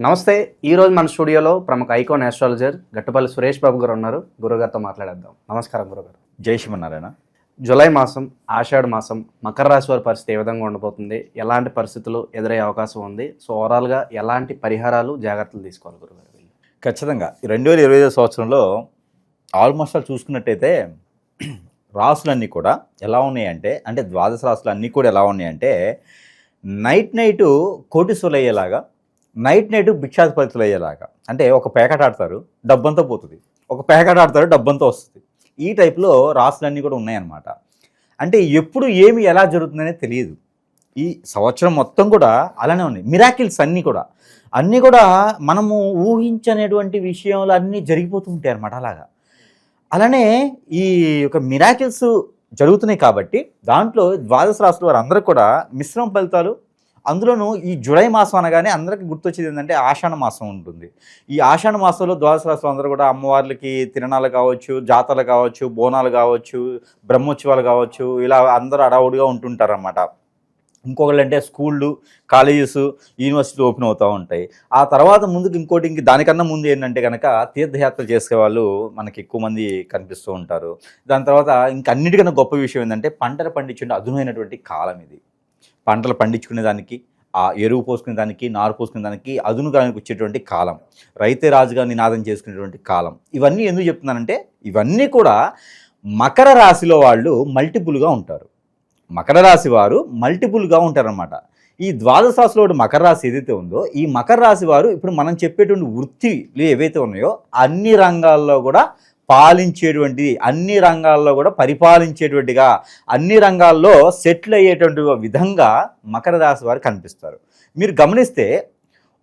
నమస్తే ఈ రోజు మన స్టూడియోలో ప్రముఖ ఐకాన్ ఆస్ట్రాలజర్ గట్టుపల్లి సురేష్ బాబు గారు ఉన్నారు. గురుగారితో మాట్లాడేద్దాం. నమస్కారం గురుగారు. జై శ్రీమన్నారాయణ. జూలై మాసం ఆషాఢ మాసం మకర రాశి వారి పరిస్థితి ఏ విధంగా ఉండబోతుంది ఎలాంటి పరిస్థితులు ఎదురయ్యే అవకాశం ఉంది సో ఓవరాల్గా ఎలాంటి పరిహారాలు జాగ్రత్తలు తీసుకోవాలి గురుగారు? వీళ్ళు? ఖచ్చితంగా రెండు వేల ఇరవై ఐదో సంవత్సరంలో ఆల్మోస్ట్ ఆల్ చూసుకున్నట్టయితే రాసులన్నీ కూడా ఎలా ఉన్నాయంటే అంటే ద్వాదశ రాసులు అన్నీ కూడా ఎలా ఉన్నాయంటే నైట్ నైటు కోటిసులు అయ్యేలాగా నైట్ నైట్ భిక్షాధిపతులు అయ్యేలాగా. అంటే ఒక పేకట ఆడతారు డబ్బంతా పోతుంది. ఒక పేకట ఆడతారు డబ్బంతా వస్తుంది. ఈ టైప్లో రాసులన్నీ కూడా ఉన్నాయన్నమాట. అంటే ఎప్పుడు ఏమి ఎలా జరుగుతుందనేది తెలియదు. ఈ సంవత్సరం మొత్తం కూడా అలానే ఉన్నాయి. మిరాకిల్స్ అన్నీ కూడా. అన్నీ కూడా మనము ఊహించనేటువంటి విషయంలో అన్నీ జరిగిపోతూ ఉంటాయి అన్నమాట అలాగా. అలానే ఈ యొక్క మిరాకిల్స్ జరుగుతున్నాయి కాబట్టి దాంట్లో ద్వాదశ రాశుల వారు అందరూ కూడా మిశ్రమ ఫలితాలు అందులోనూ ఈ జులై మాసం అనగానే అందరికీ గుర్తొచ్చేది ఏంటంటే ఆషాఢ మాసం ఉంటుంది. ఈ ఆషాఢ మాసంలో ద్వాదశ రాశులు అందరూ కూడా అమ్మవార్లకి తిరణాలు కావచ్చు జాతరలు కావచ్చు బోనాలు కావచ్చు బ్రహ్మోత్సవాలు కావచ్చు ఇలా అందరూ అడావుడిగా ఉంటుంటారన్నమాట. ఇంకొకళ్ళు అంటే స్కూళ్ళు కాలేజెస్ యూనివర్సిటీ ఓపెన్ అవుతూ ఉంటాయి. ఆ తర్వాత ముందుకు ఇంకోటి ఇంక దానికన్నా ముందు ఏంటంటే కనుక తీర్థయాత్రలు చేసే వాళ్ళు మనకి ఎక్కువ మంది కనిపిస్తూ ఉంటారు. దాని తర్వాత ఇంకన్నిటికన్నా గొప్ప విషయం ఏంటంటే పంటలు పండించే అదునైనటువంటి కాలం ఇది. పంటలు పండించుకునే దానికి ఆ ఎరువు పోసుకునే దానికి నారు పోసుకునే దానికి అదునుగానికి వచ్చేటువంటి కాలం రైతే రాజుగా నినాదం చేసుకునేటువంటి కాలం. ఇవన్నీ ఎందుకు చెప్తున్నానంటే ఇవన్నీ కూడా మకర రాశిలో వాళ్ళు మల్టిపుల్గా ఉంటారు. మకర రాశి వారు మల్టిపుల్గా ఉంటారనమాట ఈ ద్వాదశ రాశిలో ఒకటి మకర రాశి ఏదైతే ఉందో ఈ మకర రాశి వారు ఇప్పుడు మనం చెప్పేటువంటి వృత్తిలు ఏవైతే ఉన్నాయో అన్ని రంగాల్లో కూడా పాలించేటువంటి అన్ని రంగాల్లో కూడా పరిపాలించేటువంటిగా అన్ని రంగాల్లో సెటిల్ అయ్యేటువంటి విధంగా మకర రాశి వారు కనిపిస్తారు. మీరు గమనిస్తే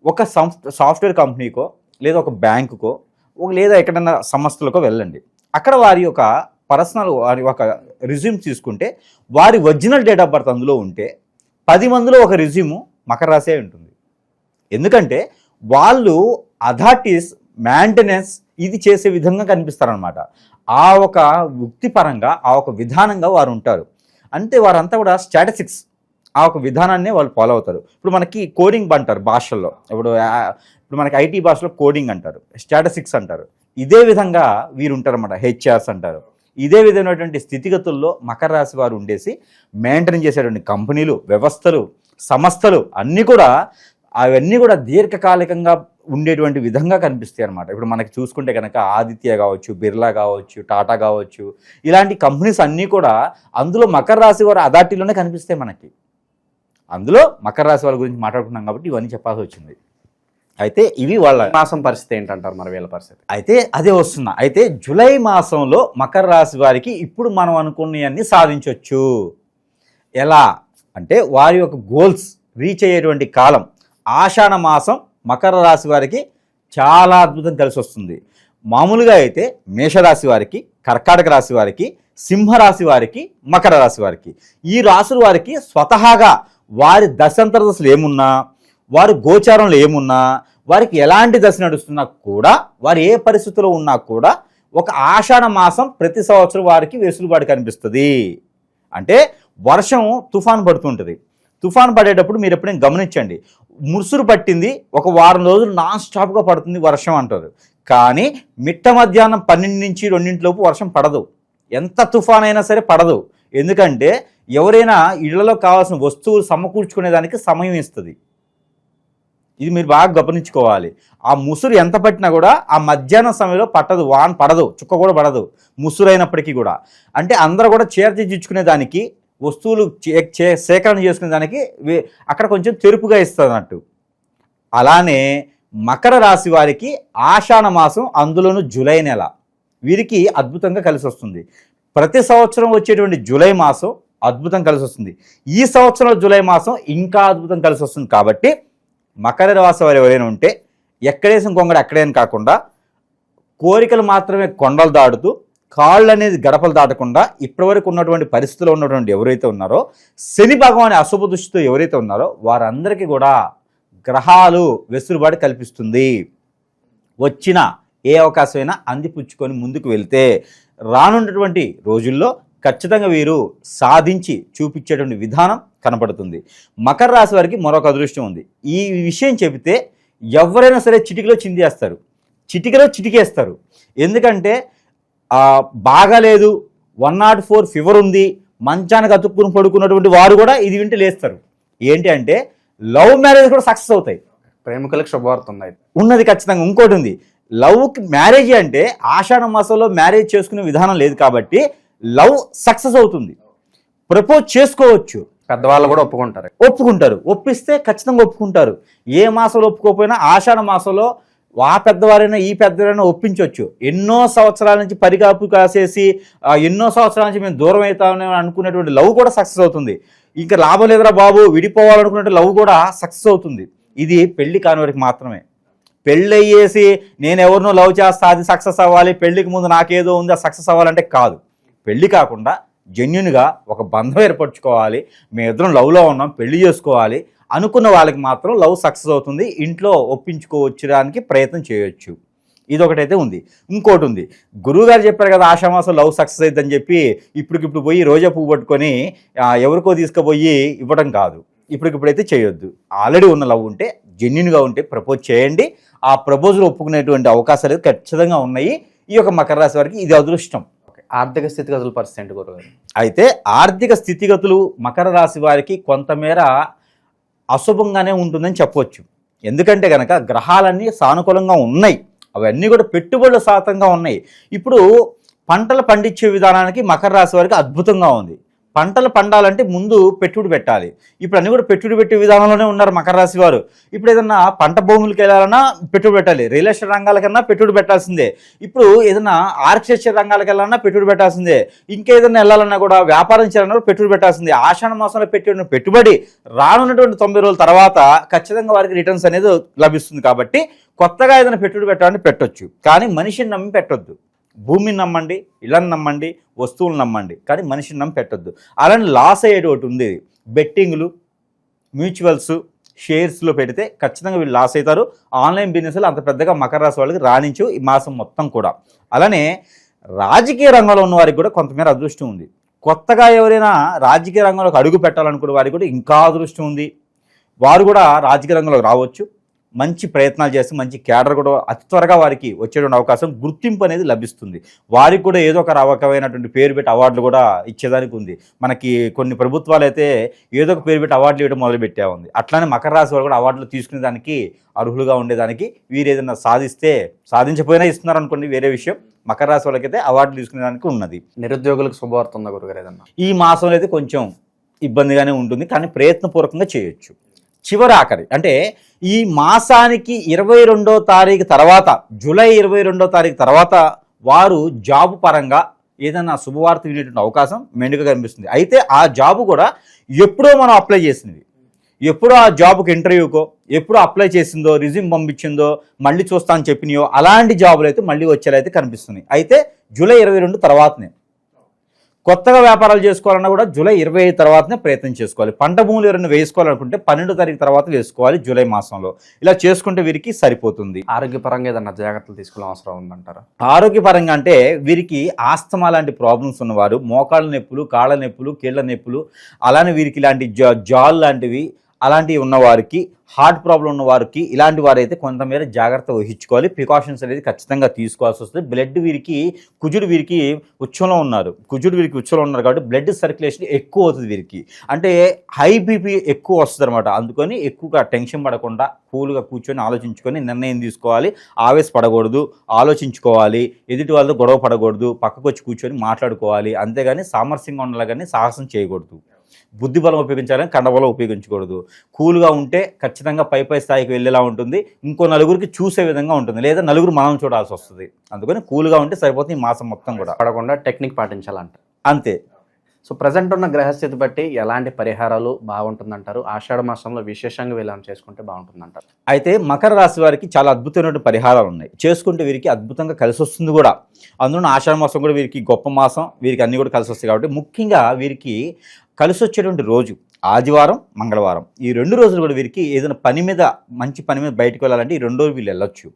ఒక సంస్ సాఫ్ట్వేర్ కంపెనీకో లేదా ఒక బ్యాంకుకో ఒక లేదా ఎక్కడైనా సంస్థలకో వెళ్ళండి. అక్కడ వారి యొక్క పర్సనల్ వారి ఒక రిజ్యూమ్ తీసుకుంటే వారి ఒరిజినల్ డేట్ ఆఫ్ బర్త్ అందులో ఉంటే పది మందిలో ఒక రిజ్యూము మకర రాశే ఉంటుంది. ఎందుకంటే వాళ్ళు అథారిటీస్ మెయింటెనెన్స్ ఇది చేసే విధంగా కనిపిస్తారనమాట ఆ ఒక వృత్తిపరంగా ఆ ఒక విధానంగా వారు ఉంటారు. అంటే వారంతా కూడా స్టాటిస్టిక్స్ ఆ ఒక విధానాన్నే వాళ్ళు ఫాలో అవుతారు. ఇప్పుడు మనకి కోడింగ్ అంటారు భాషల్లో. ఇప్పుడు ఇప్పుడు మనకి ఐటీ భాషలో కోడింగ్ అంటారు స్టాటిస్టిక్స్ అంటారు. ఇదే విధంగా వీరు ఉంటారన్నమాట హెచ్ఆర్స్ అంటారు. ఇదే విధమైనటువంటి స్థితిగతుల్లో మకర రాశి వారు ఉండేసి మెయింటైన్ చేసేటువంటి కంపెనీలు వ్యవస్థలు సంస్థలు అన్నీ కూడా అవన్నీ కూడా దీర్ఘకాలికంగా ఉండేటువంటి విధంగా కనిపిస్తాయి అనమాట ఇప్పుడు మనకి చూసుకుంటే కనుక ఆదిత్య కావచ్చు బిర్లా కావచ్చు టాటా కావచ్చు ఇలాంటి కంపెనీస్ అన్నీ కూడా అందులో మకర రాశి వారి అథారిటీలోనే కనిపిస్తాయి మనకి. అందులో మకర రాశి వాళ్ళ గురించి మాట్లాడుకున్నాం కాబట్టి ఇవన్నీ చెప్పాల్సి వచ్చింది. అయితే ఇవి వాళ్ళ మాసం పరిస్థితి ఏంటంటారు మరి వీళ్ళ పరిస్థితి? అయితే అదే వస్తున్నా. అయితే జూలై మాసంలో మకర రాశి వారికి ఇప్పుడు మనం అనుకున్నవన్నీ సాధించవచ్చు ఎలా? అంటే వారి యొక్క గోల్స్ రీచ్ అయ్యేటువంటి కాలం ఆషాఢ మాసం మకర రాశి వారికి చాలా అద్భుతం కలిసి వస్తుంది. మామూలుగా అయితే మేషరాశి వారికి కర్కాటక రాశి వారికి సింహరాశి వారికి మకర రాశి వారికి. ఈ రాశుల వారికి స్వతహాగా వారి దశాంతర దశలు ఏమున్నా వారి గోచారంలో ఏమున్నా వారికి ఎలాంటి దశ నడుస్తున్నా కూడా వారు ఏ పరిస్థితిలో ఉన్నా కూడా ఒక ఆషాఢ మాసం ప్రతి సంవత్సరం వారికి వెసులుబాటు కనిపిస్తుంది. అంటే వర్షం తుఫాన్ పడుతుంటుంది. తుఫాన్ పడేటప్పుడు మీరు ఎప్పుడైనా గమనించండి. ముసురు పట్టింది ఒక వారం రోజులు నాన్ స్టాప్గా పడుతుంది వర్షం అంటారు. కానీ మిట్ట మధ్యాహ్నం పన్నెండు నుంచి రెండింటిలోపు వర్షం పడదు. ఎంత తుఫాన్ అయినా సరే పడదు. ఎందుకంటే ఎవరైనా ఇళ్ళలో కావాల్సిన వస్తువులు సమకూర్చుకునేదానికి సమయం ఇస్తుంది. ఇది మీరు బాగా గమనించుకోవాలి. ఆ ముసురు ఎంత పట్టినా కూడా ఆ మధ్యాహ్నం సమయంలో పట్టదు వాన్ పడదు చుక్క కూడా పడదు ముసురు అయినప్పటికీ కూడా. అంటే అందరూ కూడా చేర్చిచ్చుకునే దానికి వస్తువులు చే- చే- సేకరణ చేసుకునే దానికి అక్కడ కొంచెం తెరుపుగా ఇస్తుంది అలానే మకర రాశి వారికి ఆషాఢ మాసం అందులోనూ జూలై నెల వీరికి అద్భుతంగా కలిసి వస్తుంది. ప్రతి సంవత్సరం వచ్చేటువంటి జూలై మాసం అద్భుతం కలిసి వస్తుంది. ఈ సంవత్సరం జూలై మాసం ఇంకా అద్భుతం కలిసి వస్తుంది కాబట్టి మకర రాశి వారు ఎవరైనా ఉంటే ఎక్కడేసిన కొంగడు అక్కడేని కాకుండా కోరికలు మాత్రమే కొండలు దాటుతూ కాళ్ళు అనేది గడపలు దాటకుండా ఇప్పటివరకు ఉన్నటువంటి పరిస్థితిలో ఉన్నటువంటి ఎవరైతే ఉన్నారో శని భగవాని అశుభ దృష్టితో ఎవరైతే ఉన్నారో వారందరికీ కూడా గ్రహాలు వెసులుబాటు కల్పిస్తుంది. వచ్చిన ఏ అవకాశమైనా అందిపుచ్చుకొని ముందుకు వెళ్తే రానున్నటువంటి రోజుల్లో ఖచ్చితంగా వీరు సాధించి చూపించేటువంటి విధానం కనపడుతుంది. మకర రాశి వారికి మరొక అదృష్టం ఉంది. ఈ విషయం చెబితే ఎవరైనా సరే చిటికలో చిందేస్తారు. చిటికలో చిటికేస్తారు. ఎందుకంటే బాగాలేదు. వన్ నాట్ ఫోర్ ఫీవర్ ఉంది. మంచానికి అతుక్కుని పడుకున్నటువంటి వారు కూడా ఇది వింటే లేస్తారు. ఏంటి అంటే లవ్ మ్యారేజ్ కూడా సక్సెస్ అవుతాయి. ప్రేమికులకు శుభవార్త అయితే ఉన్నది ఖచ్చితంగా. ఇంకోటి ఉంది. లవ్కి మ్యారేజ్ అంటే ఆషాఢ మాసంలో మ్యారేజ్ చేసుకునే విధానం లేదు కాబట్టి లవ్ సక్సెస్ అవుతుంది. ప్రపోజ్ చేసుకోవచ్చు. పెద్దవాళ్ళు కూడా ఒప్పుకుంటారు. ఒప్పుకుంటారు. ఒప్పిస్తే ఖచ్చితంగా ఒప్పుకుంటారు. ఏ మాసంలో ఒప్పుకోకపోయినా ఆషాఢ మాసంలో ఆ పెద్దవారైనా ఈ పెద్దవారైనా ఒప్పించవచ్చు ఎన్నో సంవత్సరాల నుంచి పరికాపు కాసేసి ఎన్నో సంవత్సరాల నుంచి మేము దూరం అవుతామని అనుకునేటువంటి లవ్ కూడా సక్సెస్ అవుతుంది. ఇంకా లాభం లేదురా బాబు విడిపోవాలనుకునే లవ్ కూడా సక్సెస్ అవుతుంది. ఇది పెళ్ళి కాని వారికి మాత్రమే. పెళ్ళి అయ్యేసి నేను ఎవరినో లవ్ చేస్తా అది సక్సెస్ అవ్వాలి పెళ్ళికి ముందు నాకేదో ఉంది అది సక్సెస్ అవ్వాలంటే కాదు. పెళ్ళి కాకుండా జెన్యున్గా ఒక బంధం ఏర్పరచుకోవాలి. మేము ఇద్దరం లవ్లో ఉన్నాం పెళ్ళి చేసుకోవాలి. అనుకున్న వాళ్ళకి మాత్రం లవ్ సక్సెస్ అవుతుంది. ఇంట్లో ఒప్పించుకోవచ్చడానికి ప్రయత్నం చేయొచ్చు. ఇది ఒకటైతే ఉంది. ఇంకోటి ఉంది. గురువు గారు చెప్పారు కదా ఆషామాసం లవ్ సక్సెస్ అయిద్దని చెప్పి ఇప్పటికిప్పుడు పోయి రోజా పువ్వు పట్టుకొని ఎవరికో తీసుకుపోయి ఇవ్వడం కాదు. ఇప్పటికిప్పుడైతే చేయొద్దు. ఆల్రెడీ ఉన్న లవ్ ఉంటే జెన్యున్గా ఉంటే ప్రపోజ్ చేయండి. ఆ ప్రపోజల్ ఒప్పుకునేటువంటి అవకాశాలు ఖచ్చితంగా ఉన్నాయి. ఈ యొక్క మకర రాశి వారికి ఇది అదృష్టం. ఓకే. ఆర్థిక స్థితిగతుల గురుగారు? అయితే ఆర్థిక స్థితిగతులు మకర రాశి వారికి కొంతమేర అశుభంగానే ఉంటుందని చెప్పవచ్చు ఎందుకంటే కనుక గ్రహాలన్నీ సానుకూలంగా ఉన్నాయి. అవన్నీ కూడా పెట్టుబడుల శాతంగా ఉన్నాయి. ఇప్పుడు పంటలు పండించే విధానానికి మకర రాశి వారికి అద్భుతంగా ఉంది. పంటలు పండాలంటే ముందు పెట్టుబడి పెట్టాలి. ఇప్పుడు అన్ని కూడా పెట్టుబడి పెట్టే విధానంలోనే ఉన్నారు మకర రాశి వారు. ఇప్పుడు ఏదన్నా పంట భూములకి వెళ్ళాలన్నా పెట్టుబడి పెట్టాలి. రియల్ ఎస్టేట్ రంగాలకన్నా పెట్టుబడి పెట్టాల్సిందే. ఇప్పుడు ఏదైనా ఆర్కిటెక్చర్ రంగాలకు వెళ్ళాలన్నా పెట్టుబడి పెట్టాల్సిందే. ఇంకేదైనా వెళ్ళాలన్నా కూడా వ్యాపారం చేయాలన్నా కూడా పెట్టుబడి పెట్టాల్సిందే. ఆషాఢ మాసంలో పెట్టిన పెట్టుబడి రానున్నటువంటి తొంభై రోజుల తర్వాత ఖచ్చితంగా వారికి రిటర్న్స్ అనేది లభిస్తుంది కాబట్టి కొత్తగా ఏదైనా పెట్టుబడి పెట్టాలని పెట్టొచ్చు. కానీ మనిషిని నమ్మి పెట్టొద్దు. భూమిని నమ్మండి ఇళ్ళని నమ్మండి వస్తువులు నమ్మండి. కానీ మనిషిని నమ్మి పెట్టద్దు అలానే లాస్ అయ్యేటి ఒకటి ఉంది. బెట్టింగ్లు మ్యూచువల్స్ షేర్స్లో పెడితే ఖచ్చితంగా వీళ్ళు లాస్ అవుతారు. ఆన్లైన్ బిజినెస్లో అంత పెద్దగా మకర రాశి వాళ్ళకి రాణించు ఈ మాసం మొత్తం కూడా. అలానే రాజకీయ రంగంలో ఉన్న వారికి కూడా కొంతమేర అదృష్టం ఉంది. కొత్తగా ఎవరైనా రాజకీయ రంగంలోకి అడుగు పెట్టాలనుకునే వారికి కూడా ఇంకా అదృష్టం ఉంది. వారు కూడా రాజకీయ రంగంలోకి రావచ్చు. మంచి ప్రయత్నాలు చేసి మంచి క్యాడర్ కూడా అతి త్వరగా వారికి వచ్చేటువంటి అవకాశం గుర్తింపు అనేది లభిస్తుంది. వారికి కూడా ఏదో ఒక రకమైనటువంటి పేరు పెట్టి అవార్డులు కూడా ఇచ్చేదానికి ఉంది. మనకి కొన్ని ప్రభుత్వాలు అయితే ఏదో ఒక పేరు పెట్టి అవార్డులు ఇవ్వడం మొదలుపెట్టా ఉంది. అట్లానే మకర రాశి వారు కూడా అవార్డులు తీసుకునేదానికి అర్హులుగా ఉండేదానికి వీరు ఏదైనా సాధిస్తే సాధించకపోయినా ఇస్తున్నారు అనుకోండి వేరే విషయం. మకర రాశి వాళ్ళకైతే అవార్డులు తీసుకునేదానికి ఉన్నది. నిరుద్యోగులకు శుభవార్త ఉందా గురుగారు ఏదన్నా? ఈ మాసంలో అయితే కొంచెం ఇబ్బందిగానే ఉంటుంది. కానీ ప్రయత్నపూర్వకంగా చేయొచ్చు. చివరి ఆఖరి అంటే ఈ మాసానికి ఇరవై రెండో తారీఖు తర్వాత జూలై ఇరవై రెండో తారీఖు తర్వాత వారు జాబ్ పరంగా ఏదైనా శుభవార్త వినేటువంటి అవకాశం మెండుగా కనిపిస్తుంది. అయితే ఆ జాబు కూడా ఎప్పుడో మనం అప్లై చేసినది ఎప్పుడో ఆ జాబ్కి ఇంటర్వ్యూకో ఎప్పుడు అప్లై చేసిందో రిజ్యూమ్ పంపించిందో మళ్ళీ చూస్తా అని చెప్పినాయో అలాంటి జాబులు అయితే మళ్ళీ వచ్చేలా అయితే కనిపిస్తున్నాయి. అయితే జూలై ఇరవై రెండు తర్వాతనే. కొత్తగా వ్యాపారాలు చేసుకోవాలన్నా కూడా జూలై ఇరవై ఐదు తర్వాతనే ప్రయత్నం చేసుకోవాలి. పంట భూములు ఎవరైనా వేసుకోవాలనుకుంటే పన్నెండో తారీఖు తర్వాత వేసుకోవాలి జూలై మాసంలో. ఇలా చేసుకుంటే వీరికి సరిపోతుంది. ఆరోగ్యపరంగా ఏదన్నా జాగ్రత్తలు తీసుకోవాల్సిన అవసరం ఉందంటారా? ఆరోగ్యపరంగా అంటే వీరికి ఆస్తమా లాంటి ప్రాబ్లమ్స్ ఉన్నవారు మోకాళ్ళ నొప్పులు కాళ్ళ నొప్పులు కీళ్ళ నొప్పులు అలానే వీరికి ఇలాంటి జా జాల్ లాంటివి అలాంటివి ఉన్నవారికి హార్ట్ ప్రాబ్లం ఉన్న వారికి ఇలాంటి వారైతే కొంతమేర జాగ్రత్త వహించుకోవాలి. ప్రికాషన్స్ అనేది ఖచ్చితంగా తీసుకోవాల్సి వస్తుంది. బ్లడ్ వీరికి కుజుడు వీరికి ఉచ్చంలో ఉన్నారు. కుజుడు వీరికి ఉచ్చంలో ఉన్నారు కాబట్టి బ్లడ్ సర్క్యులేషన్ ఎక్కువ అవుతుంది వీరికి. అంటే హై బీపీ ఎక్కువ వస్తుంది అనమాట అందుకని ఎక్కువగా టెన్షన్ పడకుండా కూల్గా కూర్చొని ఆలోచించుకొని నిర్ణయం తీసుకోవాలి. ఆవేశపడకూడదు ఆలోచించుకోవాలి. ఎదుటి వాళ్ళతో గొడవ పడకూడదు పక్కకు వచ్చి కూర్చొని మాట్లాడుకోవాలి. అంతేగాని సామరస్యంగా ఉండాలి కానీ సాహసం చేయకూడదు. బుద్ధి బలం ఉపయోగించాలని కండబలం ఉపయోగించకూడదు. కూల్గా ఉంటే ఖచ్చితంగా పై పై స్థాయికి వెళ్ళేలా ఉంటుంది. ఇంకో నలుగురికి చూసే విధంగా ఉంటుంది. లేదా నలుగురు మనం చూడాల్సి వస్తుంది. అందుకని కూల్గా ఉంటే సరిపోతుంది ఈ మాసం మొత్తం కూడా. పడకుండా టెక్నిక్ పాటించాలంట. అంతే. సో ప్రజెంట్ ఉన్న గ్రహస్థితి బట్టి ఎలాంటి పరిహారాలు బాగుంటుందంటారు? ఆషాఢ మాసంలో విశేషంగా వీళ్ళని చేసుకుంటే బాగుంటుందంటారు. అయితే మకర రాశి వారికి చాలా అద్భుతమైన పరిహారాలు ఉన్నాయి. చేసుకుంటే వీరికి అద్భుతంగా కలిసి వస్తుంది కూడా. అందులో ఆషాఢ మాసం కూడా వీరికి గొప్ప మాసం. వీరికి అన్ని కూడా కలిసి వస్తాయి కాబట్టి ముఖ్యంగా వీరికి కలిసి వచ్చేటువంటి రోజు ఆదివారం మంగళవారం. ఈ రెండు రోజులు కూడా వీరికి ఏదైనా పని మీద మంచి పని మీద బయటకు వెళ్ళాలంటే ఈ రెండు రోజులు వీళ్ళు వెళ్ళొచ్చు.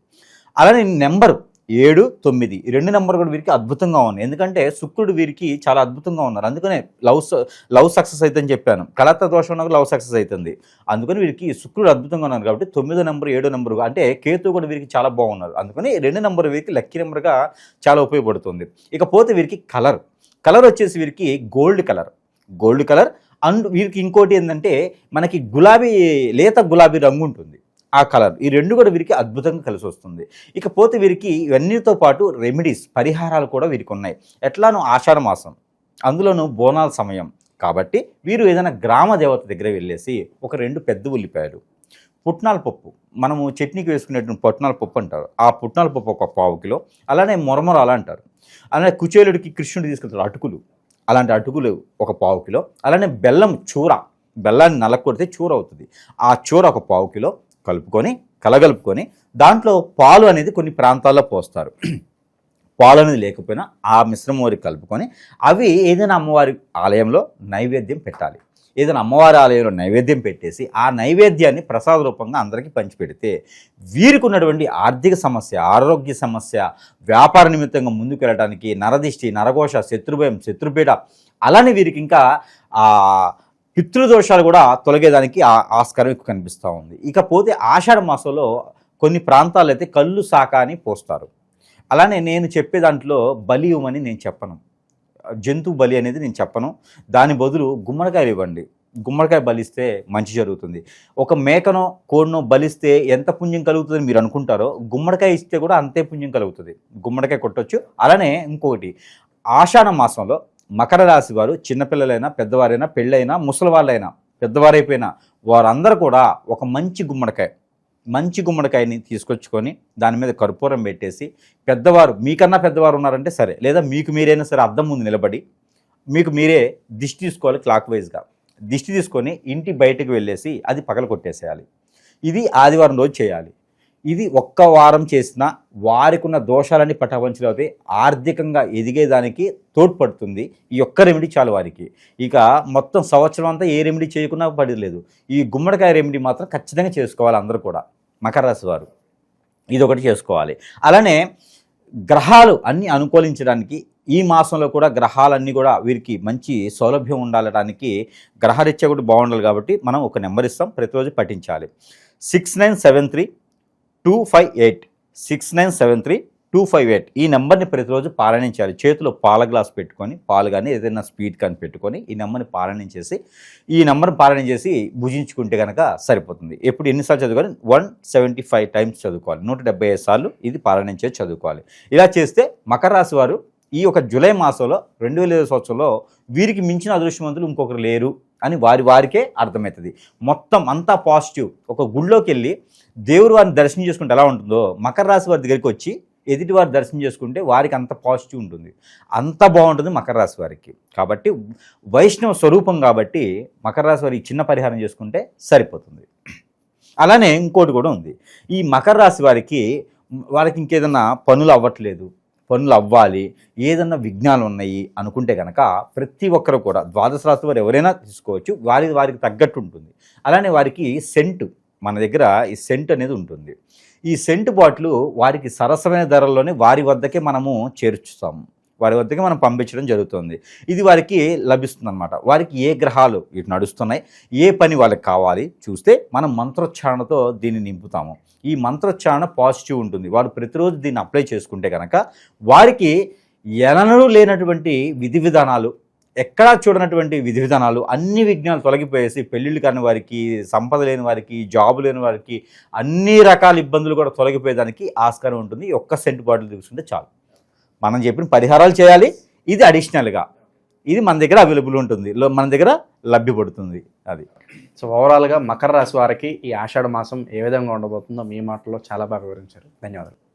అలానే నెంబరు ఏడు తొమ్మిది. ఈ రెండు నెంబర్ కూడా వీరికి అద్భుతంగా ఉన్నాయి. ఎందుకంటే శుక్రుడు వీరికి చాలా అద్భుతంగా ఉన్నారు. అందుకనే లవ్ స- లవ్ సక్సెస్ అవుతుందని చెప్పాను. కలత్త దోషం ఉన్నప్పుడు లవ్ సక్సెస్ అవుతుంది అందుకని వీరికి శుక్రుడు అద్భుతంగా ఉన్నారు కాబట్టి తొమ్మిదో నెంబర్ ఏడో నెంబర్ అంటే కేతు కూడా వీరికి చాలా బాగున్నారు. అందుకని రెండు నెంబర్ వీరికి లక్కీ నెంబర్గా చాలా ఉపయోగపడుతుంది. ఇకపోతే వీరికి కలర్. కలర్ వచ్చేసి వీరికి gold colour. Gold colour. And వీరికి ఇంకోటి ఏంటంటే మనకి గులాబీ లేత గులాబీ రంగు ఉంటుంది ఆ కలర్. ఈ రెండు కూడా వీరికి అద్భుతంగా కలిసి వస్తుంది. ఇకపోతే వీరికి ఇవన్నీతో పాటు రెమెడీస్ పరిహారాలు కూడా వీరికి ఉన్నాయి. ఎట్లానో ఆషాఢ మాసం. అందులోనూ బోనాల సమయం. కాబట్టి వీరు ఏదైనా గ్రామ దేవత దగ్గర వెళ్ళేసి ఒక రెండు పెద్ద ఉల్లిపాయలు పుట్నాల పప్పు. మనము చట్నీకి వేసుకునేటువంటి పుట్నాల పప్పు అంటారు. ఆ పుట్నాల పప్పు ఒక పావు కిలో. అలానే మొరమొరాలు అంటారు. అలానే కుచేలుడికి కృష్ణుడు తీసుకెళ్తారు అటుకులు. అలాంటి అటుకులు ఒక పావు కిలో. అలానే బెల్లం చూర. బెల్లాన్ని నలకొడితే చూర అవుతుంది. ఆ చూర ఒక పావు కిలో కలుపుకొని కలగలుపుకొని దాంట్లో పాలు అనేది కొన్ని ప్రాంతాల్లో పోస్తారు. పాలు అనేది లేకపోయినా ఆ మిశ్రమం వారికి కలుపుకొని అవి ఏదైనా అమ్మవారి ఆలయంలో నైవేద్యం పెట్టాలి. ఏదైనా అమ్మవారి ఆలయంలో నైవేద్యం పెట్టేసి ఆ నైవేద్యాన్ని ప్రసాద రూపంగా అందరికీ పంచిపెడితే వీరికి ఉన్నటువంటి ఆర్థిక సమస్య ఆరోగ్య సమస్య వ్యాపార నిమిత్తంగా ముందుకు వెళ్ళడానికి నరదిష్టి నరఘోష శత్రుభయం శత్రుపీడ అలానే వీరికి ఇంకా పితృదోషాలు కూడా తొలగేదానికి ఆ ఆస్కారం ఎక్కువ కనిపిస్తూ ఉంది. ఇకపోతే ఆషాఢ మాసంలో కొన్ని ప్రాంతాలు అయితే కళ్ళు శాఖ అని పోస్తారు. అలానే నేను చెప్పే దాంట్లో బలియుమని నేను చెప్పను. జంతువు బలి అనేది నేను చెప్పను. దాని బదులు గుమ్మడికాయలు ఇవ్వండి. గుమ్మడికాయ బలిస్తే మంచి జరుగుతుంది. ఒక మేకనో కోడినో బలిస్తే ఎంత పుణ్యం కలుగుతుందని మీరు అనుకుంటారో గుమ్మడికాయ ఇస్తే కూడా అంతే పుణ్యం కలుగుతుంది. గుమ్మడికాయ కొట్టొచ్చు. అలానే ఇంకొకటి ఆషాఢ మాసంలో మకర రాశి వారు చిన్నపిల్లలైనా పెద్దవారైనా పెళ్ళైనా ముసలి వాళ్ళైనా పెద్దవారైపోయినా వారందరూ కూడా ఒక మంచి గుమ్మడికాయ మంచి గుమ్మడికాయని తీసుకొచ్చుకొని దాని మీద కర్పూరం పెట్టేసి పెద్దవారు మీకన్నా పెద్దవారు ఉన్నారంటే సరే లేదా మీకు మీరైనా సరే అద్దం ముందు నిలబడి మీకు మీరే దిష్టి తీసుకోవాలి క్లాక్ వైజ్గా. దిష్టి తీసుకొని ఇంటి బయటకు వెళ్ళేసి అది పగల కొట్టేసేయాలి. ఇది ఆదివారం రోజు చేయాలి. ఇది ఒక్క వారం చేసిన వారికి ఉన్న దోషాలన్నీ పటాపంచలు అవుతాయి. ఆర్థికంగా ఎదిగేదానికి తోడ్పడుతుంది ఈ ఒక్క రెమెడీ చాలు వారికి. ఇక మొత్తం సంవత్సరం అంతా ఏ రెమెడీ చేయకుండా పడలేదు ఈ గుమ్మడికాయ రెమెడీ మాత్రం ఖచ్చితంగా చేసుకోవాలి అందరూ కూడా. మకర రాశి వారు. ఇది ఒకటి చేసుకోవాలి. అలానే గ్రహాలు అన్నీ అనుకూలించడానికి ఈ మాసంలో కూడా గ్రహాలన్నీ కూడా వీరికి మంచి సౌలభ్యం ఉండాలడానికి గ్రహరీత్యా కూడా బాగుండాలి కాబట్టి మనం ఒక నెంబర్ ఇస్తాం. ప్రతిరోజు పఠించాలి. Six nine seven three two five eight six nine seven three two five eight. ఈ నెంబర్ని ప్రతిరోజు పాలనించాలి. చేతిలో పాల గ్లాస్ పెట్టుకొని పాలు కానీ ఏదైనా స్వీట్ కానీ పెట్టుకొని ఈ నెంబర్ని పాలనించేసి ఈ నెంబర్ని పాలన చేసి భుజించుకుంటే కనుక సరిపోతుంది. ఎప్పుడు ఎన్నిసార్లు చదువుకోవాలి? వన్ సెవెంటీ ఫైవ్ టైమ్స్ చదువుకోవాలి. నూట డెబ్బై ఐదు సార్లు ఇది పాలనించే చదువుకోవాలి. ఇలా చేస్తే మకర రాశి వారు ఈ ఒక జూలై మాసంలో రెండు వేల ఇరవై సంవత్సరంలో వీరికి మించిన అదృష్టవంతులు ఇంకొకరు లేరు అని వారి వారికే అర్థమవుతుంది. మొత్తం అంతా పాజిటివ్. ఒక గుళ్ళోకి వెళ్ళి దేవుడు వారిని దర్శనం చేసుకుంటే ఎలా ఉంటుందో మకర రాశి వారి దగ్గరికి వచ్చి ఎదుటివారు దర్శనం చేసుకుంటే వారికి అంత పాజిటివ్ ఉంటుంది. అంత బాగుంటుంది మకర రాశి వారికి. కాబట్టి వైష్ణవ స్వరూపం కాబట్టి మకర రాశి వారికి చిన్న పరిహారం చేసుకుంటే సరిపోతుంది. అలానే ఇంకోటి కూడా ఉంది. ఈ మకర రాశి వారికి వారికి ఇంకేదన్నా పనులు అవ్వట్లేదు పనులు అవ్వాలి ఏదన్నా విఘ్నాలు ఉన్నాయి అనుకుంటే కనుక ప్రతి ఒక్కరు కూడా ద్వాదశ రాశి వారు ఎవరైనా తీసుకోవచ్చు. వారి వారికి తగ్గట్టు ఉంటుంది. అలానే వారికి సెంట్ మన దగ్గర ఈ సెంట్ అనేది ఉంటుంది. ఈ సెంటు బాట్లు వారికి సరసమైన ధరల్లోనే వారి వద్దకే మనము చేర్చుతాము. వారి వద్దకి మనం పంపించడం జరుగుతుంది. ఇది వారికి లభిస్తుంది అనమాట వారికి ఏ గ్రహాలు ఇటు నడుస్తున్నాయి ఏ పని వాళ్ళకి కావాలి చూస్తే మనం మంత్రోచ్చారణతో దీన్ని నింపుతాము. ఈ మంత్రోచ్చారణ పాజిటివ్ ఉంటుంది. వారు ప్రతిరోజు దీన్ని అప్లై చేసుకుంటే కనుక వారికి ఎననూ లేనటువంటి విధి విధానాలు ఎక్కడా చూడనటువంటి విధి విధానాలు అన్ని విఘ్నాలు తొలగిపోయేసి పెళ్ళిళ్ళు కాని వారికి సంపద లేని వారికి జాబు లేని వారికి అన్ని రకాల ఇబ్బందులు కూడా తొలగిపోయేదానికి ఆస్కారం ఉంటుంది. ఒక్క సెంటు బాటిల్ తీసుకుంటే చాలు. మనం చెప్పిన పరిహారాలు చేయాలి. ఇది అడిషనల్గా. ఇది మన దగ్గర అవైలబుల్ ఉంటుంది. లో- మన దగ్గర లభ్యపడుతుంది అది. సో ఓవరాల్గా మకర రాశి వారికి ఈ ఆషాఢ మాసం ఏ విధంగా ఉండబోతుందో మీ మాటల్లో చాలా బాగా వివరించారు. ధన్యవాదాలు.